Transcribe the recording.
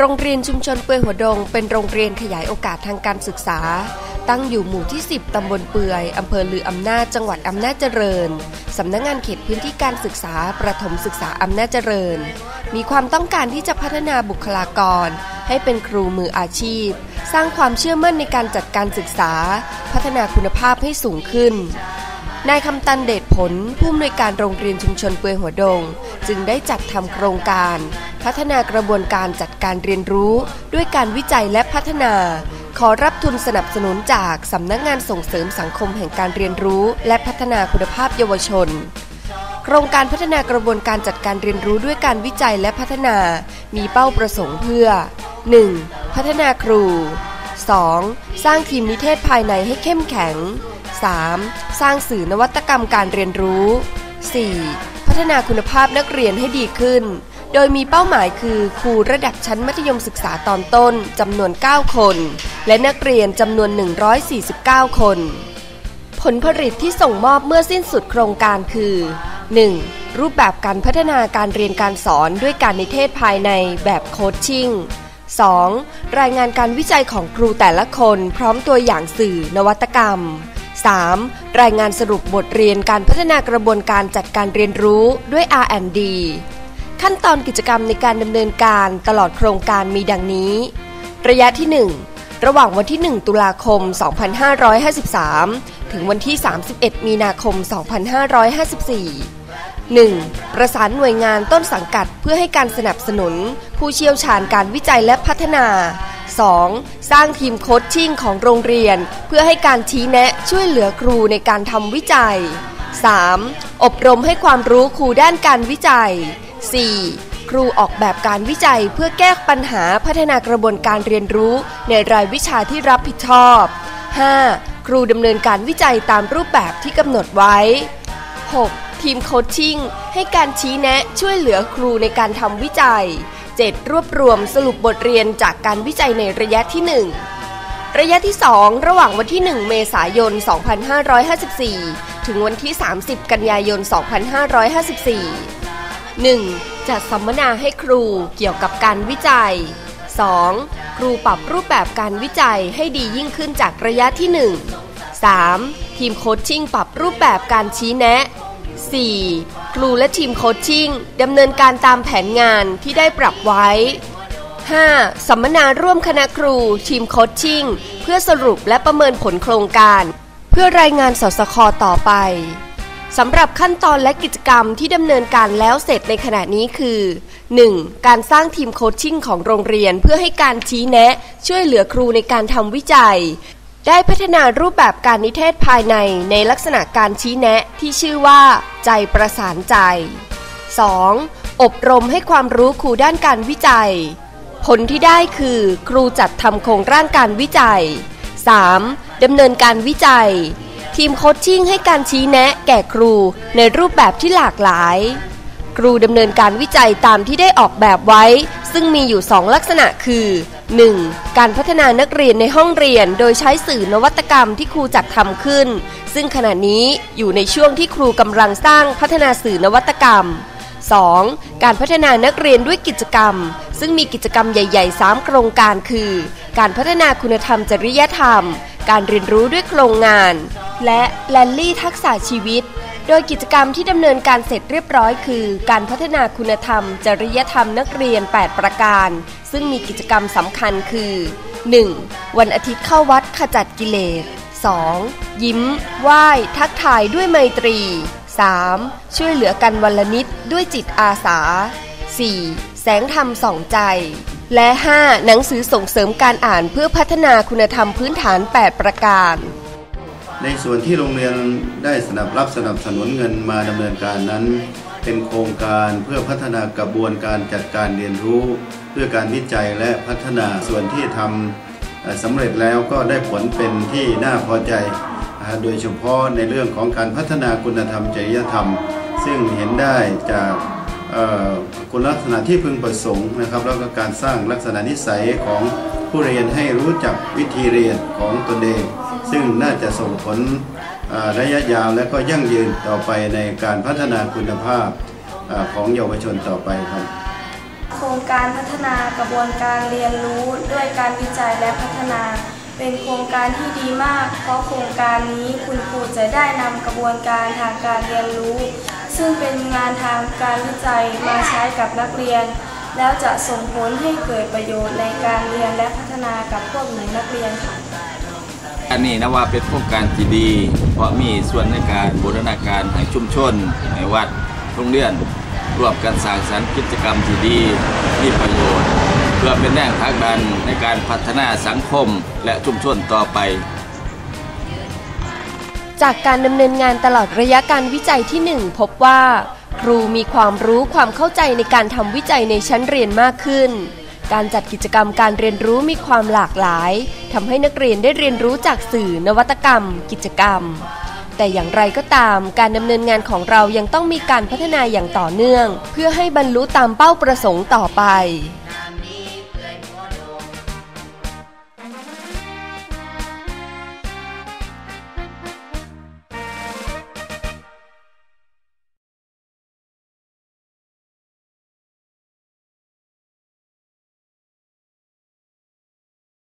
โรงเรียนชุมชนเปือยหัวดง เป็นโรงเรียนขยายโอกาสทางการศึกษา ตั้งอยู่หมู่ที่ 10 ตำบลเปือยอำเภอลืออำนาจ จังหวัดอำนาจเจริญ สำนักงงานเขตพื้นที่การศึกษา ประถมศึกษาอำนาจเจริญ มีความต้องการที่จะพัฒนาบุคลากร ให้เป็นครูมืออาชีพ สร้างความเชื่อมั่นในการจัดการศึกษา พัฒนาคุณภาพให้สูงขึ้นนายคำตันเดชผล ผู้อำนวยการโรงเรียนชุมชนเปือยหัวดง จึงได้จัดทำโครงการ พัฒนากระบวนการจัด การเรียนรู้ด้วยการวิจัยและพัฒนา ขอรับทุนสนับสนุนจากสำนักงานส่งเสริมสังคมแห่งการเรียนรู้ และพัฒนาคุณภาพเยาวชน โครงการพัฒนากระบวนการจัดการเรียนรู้ด้วยการวิจัยและพัฒนา มีเป้าประสงค์เพื่อ 1. พัฒนาครู 2. สร้างทีมนิเทศภายในให้เข้มแข็ง 3. สร้างสื่อนวัตกรรมการเรียนรู้ 4. พัฒนาคุณภาพนักเรียนให้ดีขึ้น โดยมีเป้าหมายคือครูระดับชั้นมัธยมศึกษาตอนต้นจำนวน 9 คน และนักเรียนจำนวน 149 คน ผลผลิตที่ส่งมอบเมื่อสิ้นสุดโครงการคือ 1. รูปแบบการพัฒนาการเรียนการสอนด้วยการนิเทศภายในแบบโคชชิ่ง 2. รายงานการวิจัยของครูแต่ละคนพร้อมตัวอย่างสื่อนวัตกรรม 3. รายงานสรุปบทเรียนการพัฒนากระบวนการจัดการเรียนรู้ด้วย R&D ขั้นตอนกิจกรรมในการดำเนินการตลอดโครงการมีดังนี้ ระยะที่ 1 ระหว่างวันที่ 1 ตุลาคม 2553 ถึงวันที่ 31 มีนาคม 2554 1. ประสานหน่วยงานต้นสังกัดเพื่อให้การสนับสนุน ผู้เชี่ยวชาญการวิจัยและพัฒนา 2. สร้างทีมโคชชิ่งของโรงเรียน เพื่อให้การชี้แนะช่วยเหลือครูในการทำวิจัย 3. อบรมให้ความรู้ครูด้านการวิจัย 4. ครูออกแบบการวิจัยเพื่อแก้ปัญหาพัฒนากระบวนการเรียนรู้ในรายวิชาที่รับผิดชอบ 5. ครูดำเนินการวิจัยตามรูปแบบที่กำหนดไว้ 6. ทีมโคชชิ่งให้การชี้แนะช่วยเหลือครูในการทำวิจัย 7. รวบรวมสรุปบทเรียนจากการวิจัยในระยะที่ 1 ระยะที่ 2 ระหว่างวันที่ 1 เมษายน 2554 ถึงวันที่ 30 กันยายน 2554 1. จัดสัมมนาให้ครูเกี่ยวกับการวิจัย 2. ครูปรับรูปแบบการวิจัยให้ดียิ่งขึ้นจากระยะที่ 1 3. ทีมโคชชิ่งปรับรูปแบบการชี้แนะ 4. ครูและทีมโคชชิ่งดำเนินการตามแผนงานที่ได้ปรับไว้ 5. สัมมนาร่วมคณะครู ทีมโคชชิ่ง เพื่อสรุปและประเมินผลโครงการ เพื่อรายงานสสคต่อไป สำหรับขั้นตอนและกิจกรรมที่ดำเนินการแล้วเสร็จในขณะนี้คือ 1. การสร้างทีมโคชชิ่งของโรงเรียนเพื่อให้การชี้แนะ ช่วยเหลือครูในการทำวิจัย ได้พัฒนารูปแบบการนิเทศภายในในลักษณะการชี้แนะที่ชื่อว่า ใจประสานใจ 2. อบรมให้ความรู้ครูด้านการวิจัย ผลที่ได้คือ ครูจัดทำโครงร่างการวิจัย 3. ดำเนินการวิจัย ทีมโคชชิ่งให้การชี้แนะแก่ครูในรูปแบบที่หลากหลาย ครูดำเนินการวิจัยตามที่ได้ออกแบบไว้ ซึ่งมีอยู่ 2 ลักษณะคือ 1. การพัฒนานักเรียนในห้องเรียนโดยใช้สื่อนวัตกรรมที่ครูจัดทำขึ้น ซึ่งขณะนี้อยู่ในช่วงที่ครูกำลังสร้างพัฒนาสื่อนวัตกรรม 2. การพัฒนานักเรียนด้วยกิจกรรม ซึ่งมีกิจกรรมใหญ่ ๆ 3 โครงการคือ การพัฒนาคุณธรรมจริยธรรม การเรียนรู้ด้วยโครงงาน และแลนลี่ทักษะชีวิต โดยกิจกรรมที่ดำเนินการเสร็จเรียบร้อยคือ การพัฒนาคุณธรรม จริยธรรมนักเรียน 8 ประการ ซึ่งมีกิจกรรมสำคัญคือ 1. วันอาทิตย์เข้าวัดขจัดกิเลส 2. ยิ้ม ไหว้ ทักทายด้วยไมตรี 3. ช่วยเหลือกันวันละนิดด้วยจิตอาสา 4. แสงธรรมส่องใจ และ 5. หนังสือส่งเสริมการอ่านเพื่อพัฒนาคุณธรรมพื้นฐาน 8 ประการ ในส่วนที่โรงเรียนได้สนับรับสนับสนุนเงินมาดำเนินการนั้น เป็นโครงการเพื่อพัฒนากระบวนการจัดการเรียนรู้เพื่อการวิจัยและพัฒนาส่วนที่ทำสำเร็จแล้วก็ได้ผลเป็นที่น่าพอใจ โดยเฉพาะในเรื่องของการพัฒนาคุณธรรมจริยธรรม ซึ่งเห็นได้จากคุณลักษณะที่พึงประสงค์นะครับ แล้วก็การสร้างลักษณะนิสัยของผู้เรียนให้รู้จักวิธีเรียนของตนเอง ซึ่งน่าจะส่งผลระยะยาวและก็ยั่งยืนต่อไปในการพัฒนาคุณภาพของเยาวชนต่อไปครับ โครงการพัฒนากระบวนการเรียนรู้ด้วยการวิจัยและพัฒนา เป็นโครงการที่ดีมาก เพราะโครงการนี้คุณครูจะได้นำกระบวนการทางการเรียนรู้ ซึ่งเป็นงานทางการวิจัยมาใช้กับนักเรียน แล้วจะส่งผลให้เกิดประโยชน์ในการเรียนและพัฒนากับพวกหนูนักเรียนค่ะ อันนี้นะว่าเป็นโครงการที่ดี เพราะมีส่วนในการบูรณาการให้ชุมชนในวัดโรงเรียนร่วมกันสร้างสรรค์กิจกรรมที่ดีมีประโยชน์ เพื่อเป็นแรงผลักดันในการพัฒนาสังคมและชุมชนต่อไป จากการดำเนินงานตลอดระยะการวิจัยที่ 1 พบว่า ครูมีความรู้ความเข้าใจในการทำวิจัยในชั้นเรียนมากขึ้น การจัดกิจกรรมการเรียนรู้มีความหลากหลายทำให้นักเรียนได้เรียนรู้จากสื่อนวัตกรรม กิจกรรม แต่อย่างไรก็ตามการดำเนินงานของเรายังต้องมีการพัฒนาอย่างต่อเนื่อง เพื่อให้บรรลุตามเป้าประสงค์ต่อไป